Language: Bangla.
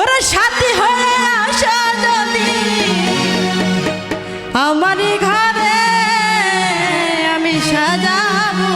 ওরা সাথী হয়ে আসা যদি। আমারই ঘরে আমি সাজাবো।